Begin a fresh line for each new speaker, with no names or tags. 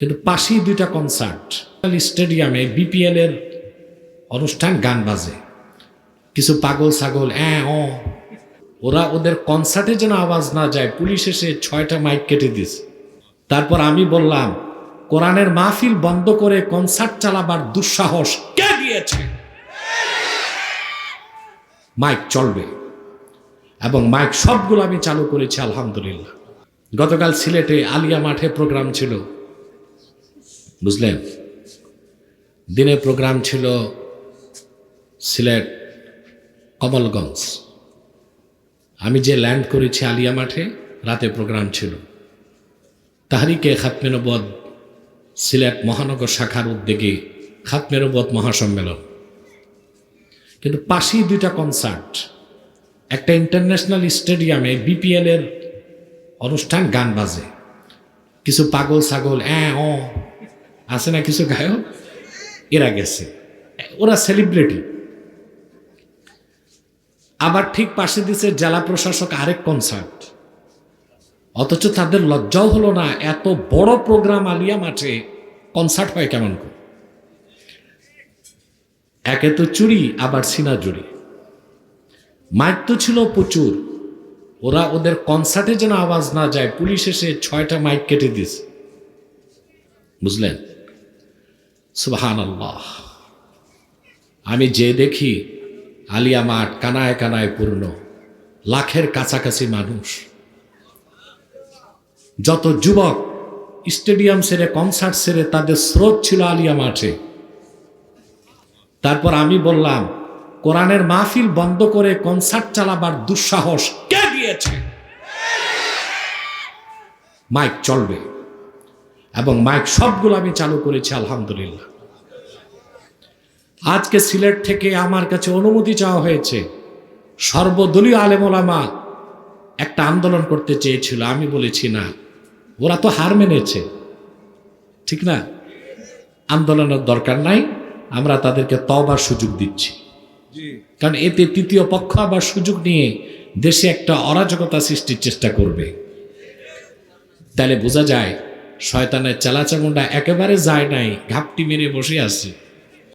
কিন্তু পাশেই দুইটা কনসার্ট স্টেডিয়ামে বিপিএল এর অনুষ্ঠান, গান বাজে। কিছু পাগল ছাগল ও ওরা ওদের কনসার্টে যেন আওয়াজ না যায়, পুলিশ এসে ছয়টা মাইক কেটে দিয়েছে। তারপর আমি বললাম, কোরআনের মাহফিল বন্ধ করে কনসার্ট চালাবার দুঃসাহস কে দিয়েছে? মাইক চলবে। এবং মাইক সবগুলো আমি চালু করেছি, আলহামদুলিল্লাহ। গতকাল সিলেটে আলিয়া মাঠে প্রোগ্রাম ছিল। বুঝলেন? দিনে প্রোগ্রাম ছিল সিলেট কমলগঞ্জ। আমি যে ল্যান্ড করেছি আলিয়া মাঠে, রাতে প্রোগ্রাম ছিল। তাহারিকে খাতমেনবদ সিলেট মহানগর শাখার উদ্যোগে খাতমেনবদ মহাসম্মেলন। কিন্তু পাশেই দুইটা কনসার্ট, একটা ইন্টারন্যাশনাল স্টেডিয়ামে বিপিএল এর অনুষ্ঠান গান বাজে। কিছু পাগল ছাগল হ্যাঁ ও আছে না কিছু গায়ক, এরা গেছে। ওরা সেলিব্রিটি আবার ঠিক পাশে দিছে জেলা প্রশাসক আরেক কনসার্ট অথচ তাদের লজ্জাও হলো না, এত বড় প্রোগ্রাম আলিয়া মাঠে কনসার্ট হয় কেমন করে? একে তো চুরি, আবার সিনা জুড়ি। মাইক তো ছিল প্রচুর। ওরা ওদের কনসার্টে যেন আওয়াজ না যায়, পুলিশ এসে ছয়টা মাইক কেটে দিয়েছে। বুঝলেন? আল্লাহ আমি যে দেখি আলিয়া মাঠ কানায় কানায় পূর্ণ, লাখের কাছাকাছি মানুষ। যত যুবক স্টেডিয়াম সেরে কনসার্ট সেরে তাদের স্রোত ছিল আলিয়া মাঠে। তারপর আমি বললাম, কোরআনের মাহফিল বন্ধ করে কনসার্ট চালাবার দুঃসাহস কে দিয়েছে? মাইক চলবে। এবং মাইক সবগুলো আমি চালু করেছি আলহামদুলিল্লাহ। আজকে সিলেট থেকে আমার কাছে অনুমতি চাওয়া হয়েছে সর্বদলীয় আলেমোলামা একটা আন্দোলন করতে চেয়েছিল আমি বলেছি না। ওরা তো হার মেনেছে ঠিক না? আন্দোলনের দরকার নাই আমরা তাদেরকে তবার সুযোগ দিচ্ছি। কারণ এতে তৃতীয় পক্ষ আবার সুযোগ নিয়ে দেশে একটা অরাজকতা সৃষ্টির চেষ্টা করবে। তাহলে বোঝা যায় শয়তানের চালাচামুন্ডা একেবারে যায় নাই ঘাপটি মেরে বসে আছে।